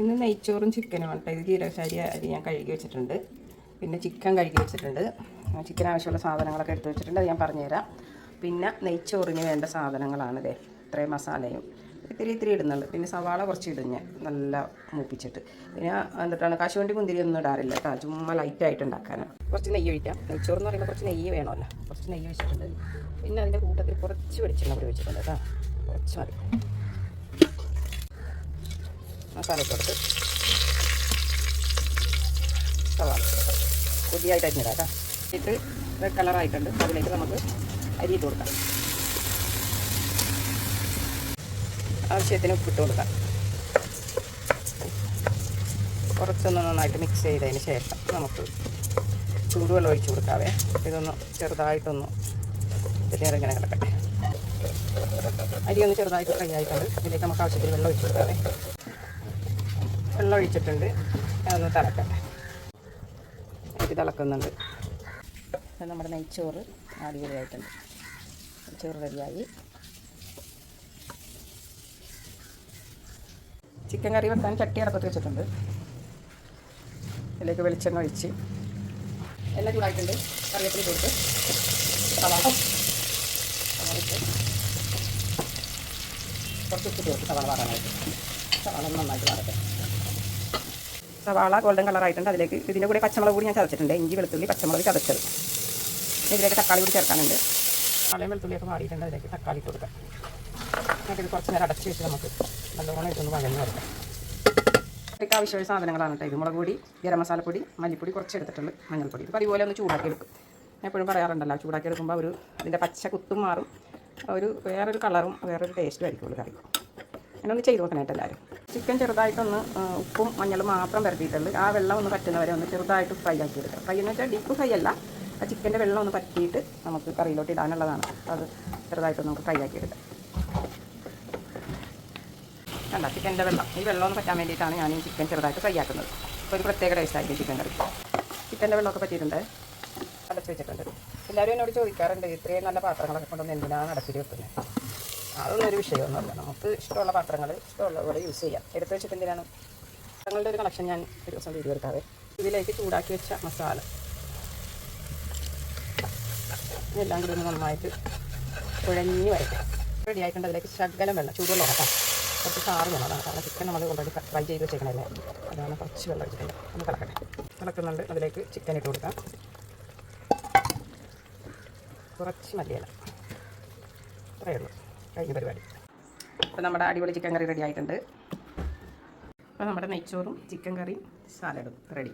ഇന്ന് നെയ്ച്ചോറും ചിക്കനും കേട്ടോ ഇത് ജീരകശാരി അരി ഞാൻ കഴുകി വെച്ചിട്ടുണ്ട്. പിന്നെ ചിക്കൻ കഴുകി വെച്ചിട്ടുണ്ട്. ചിക്കൻ ആവശ്യമുള്ള സാധനങ്ങളൊക്കെ എടുത്ത് വെച്ചിട്ടുണ്ട്. അത് ഞാൻ പറഞ്ഞുതരാം. പിന്നെ നെയ്ച്ചോറിന് വേണ്ട സാധനങ്ങളാണ് ഇതേ ഇത്രയും മസാലയും. ഇത്തിരി ഇത്തിരി ഇടുന്നുള്ളൂ പിന്നെ സവാള കുറച്ച് ഇടും ഞാൻ. നല്ല മൂപ്പിച്ചിട്ട്. പിന്നെ എന്നിട്ടാണ് കാശുവണ്ടി മുന്തിരി ഒന്നും ഇടാറില്ല കേട്ടോ. ചുമ്മാ ലൈറ്റായിട്ട് ഉണ്ടാക്കാനാണ്. കുറച്ച് നെയ്യ് ഒഴിക്കാം. നെയ്ച്ചോറ് എന്ന് പറയുമ്പോൾ കുറച്ച് നെയ്യ് വേണമല്ലോ. കുറച്ച് നെയ്യ് ഒഴിച്ചിട്ടുണ്ട്. പിന്നെ അതിന്റെ കൂട്ടത്തിൽ കുറച്ച് വെളിച്ചെണ്ണ കൂടി വെച്ചിട്ടുണ്ട് കേട്ടോ. കുറച്ച് മതി. മസാല ഇട്ട് കൊടുത്ത് സവാള പുതിയതായിട്ട് അരിഞ്ഞിടാം കേട്ടോ. ഇട്ട് റെഡ് കളറായിട്ടുണ്ട് അതിലേക്ക് നമുക്ക് അരി ഇട്ട് കൊടുക്കാം. ആവശ്യത്തിന് ഉപ്പിട്ട് കൊടുക്കാം. കുറച്ചൊന്ന് നന്നായിട്ട് മിക്സ് ചെയ്തതിന് ശേഷം നമുക്ക് ചൂടുവെള്ളം ഒഴിച്ച് കൊടുക്കാവേ. ഇതൊന്ന് ചെറുതായിട്ടൊന്ന് ഇങ്ങനെ കിടക്കട്ടെ അരി ഒന്ന് ചെറുതായിട്ട് ഫ്രൈ ആയിട്ടുണ്ട്. ഇതിലേക്ക് നമുക്ക് ആവശ്യത്തിന് വെള്ളം ഒഴിച്ച് കൊടുക്കാവേ. വെള്ളം ഒഴിച്ചിട്ടുണ്ട് അതൊന്ന് തിളക്കട്ടെ. ഇത് തിളക്കുന്നുണ്ട്. നമ്മുടെ നെയ്ച്ചോറ് അടിപൊളിയായിട്ടുണ്ട്. നെയ്ച്ചോറ് റെഡിയായി. ചിക്കൻ കറി വെക്കാൻ ചട്ടി അടപ്പത്ത് വെച്ചിട്ടുണ്ട്. ഇതിലേക്ക് വെളിച്ചെണ്ണ ഒഴിച്ച്. എല്ലാം ചൂടായിട്ടുണ്ട്. കറിവേപ്പില കൊടുത്ത്. സവാള കുറച്ച് ഉപ്പ് ചേർത്ത് സവാള വാടാനായിട്ട്. സവാള നന്നായിട്ട് വാടട്ടെ. സവാള ഗോൾഡൻ കളറായിട്ടുണ്ട് അതിലേക്ക് ഇതിന്റെ കൂടെ പച്ചമുളക് കൂടി ഞാൻ ചതച്ചിട്ടുണ്ട്. ഇഞ്ചി വെളുത്തുള്ളി പച്ചമുളക് ചതച്ചത്. ഇതിലേക്ക് തക്കാളി കൂടി ചേർക്കാനുണ്ട്. തക്കാളിയും വെളുത്തുള്ളിയൊക്കെ മാറിയിട്ടുണ്ട്. അതിലേക്ക് തക്കാളി കൊടുക്കാം. എന്നിട്ട് ഇത് കുറച്ച് നേരം അടച്ച് വെച്ച് നമുക്ക് നല്ലോണം ഇതൊന്ന് വഴഞ്ഞ് കൊടുക്കാം ഇതൊക്കെ ആവശ്യമായ സാധനങ്ങളാണ് കേട്ടോ. ഇത് മുളക് പൊടി ഗരം മസാലപ്പൊടി മല്ലിപ്പൊടി കുറച്ച് എടുത്തിട്ടുള്ളൂ മഞ്ഞൾപ്പൊടി. ഇത് അതുപോലെ ഒന്ന് ചൂടാക്കി എടുക്കും. ഞാൻ എപ്പോഴും പറയാറുണ്ടല്ലോ ചൂടാക്കി എടുക്കുമ്പോൾ ഒരു അതിന്റെ പച്ച കുത്തും മാറും. ഒരു വേറൊരു കളറും വേറൊരു ടേസ്റ്റും ആയിരിക്കുള്ളൂ കറി അങ്ങനെ ഒന്ന് ചെയ്ത് നോക്കണേട്ടോ എല്ലാവരും. ചിക്കൻ ചെറുതായിട്ടൊന്ന് ഉപ്പും മഞ്ഞളും മാത്രം പരത്തിയിട്ടുള്ളൂ. ആ വെള്ളം ഒന്ന് പറ്റുന്നവരെ ഒന്ന് ചെറുതായിട്ട് ഫ്രൈ ആക്കി എടുക്കുക ഫ്രൈ എന്ന് വെച്ചാൽ ഡീപ്പ് ഫ്രൈ അല്ല. ആ ചിക്കന്റെ വെള്ളം ഒന്ന് പറ്റിയിട്ട് നമുക്ക് കറിയിലോട്ട് ഇടാനുള്ളതാണ്. അത് ചെറുതായിട്ടൊന്ന് നമുക്ക് ഫ്രൈ ആക്കി എടുക്കാം. കണ്ട ചിക്കന്റെ വെള്ളം. ഈ വെള്ളം ഒന്ന് പറ്റാൻ വേണ്ടിയിട്ടാണ് ഞാൻ ഈ ചിക്കൻ ചെറുതായിട്ട് ഫ്രൈ ആക്കുന്നത്. അപ്പോൾ ഒരു പ്രത്യേക ടേസ്റ്റായിരിക്കും ചിക്കൻ കറി. ചിക്കന്റെ വെള്ളമൊക്കെ പറ്റിയിട്ടുണ്ട്. അടച്ച് വെച്ചിട്ടുണ്ട്. എല്ലാവരും എന്നോട് ചോദിക്കാറുണ്ട് ഇത്രയും നല്ല പാത്രങ്ങളൊക്കെ കൊണ്ടുവന്ന് എന്തിനാണ് അടച്ചിട്ട് വെക്കുന്നത്? അതൊന്നും ഒരു വിഷയമൊന്നുമല്ല. നമുക്ക് ഇഷ്ടമുള്ള പാത്രങ്ങൾ ഇഷ്ടമുള്ള പോലെ യൂസ് ചെയ്യാം. എടുത്ത് വെച്ചിട്ട് എന്തിനാണ്? പാത്രങ്ങളുടെ ഒരു കളക്ഷൻ ഞാൻ ഒരു ദിവസം വീഡിയോ എടുക്കാവേ. ഇതിലേക്ക് ചൂടാക്കി വെച്ച മസാല എല്ലാം കൂടി ഒന്ന് നന്നായിട്ട് കുഴഞ്ഞ് വരയ്ക്കാം റെഡി അതിലേക്ക് ശകലം വെള്ളം ചൂടുവെള്ളം ഉറക്കാം കുറച്ച് ചാറ് വേണം. കാരണം ചിക്കൻ നമ്മൾ ഓൾറെഡി ഫ്രൈ ചെയ്ത് വെച്ചേക്കണല്ലേ. അതാണ് കുറച്ച് വെള്ളം ഒഴിച്ചിട്ടുണ്ട് ഒന്ന് കളക്കട്ടെ തിളക്കുന്നുണ്ട് അതിലേക്ക് ചിക്കൻ ഇട്ട് കൊടുക്കാം. കുറച്ച് മല്ലിയില. അത്രയേ ഉള്ളൂ. കഴിഞ്ഞ പരിപാടി. അപ്പോൾ നമ്മുടെ അടിപൊളി ചിക്കൻ കറി റെഡി ആയിട്ടുണ്ട്. അപ്പോൾ നമ്മുടെ നെയ്ച്ചോറും ചിക്കൻ കറിയും സാലഡും റെഡി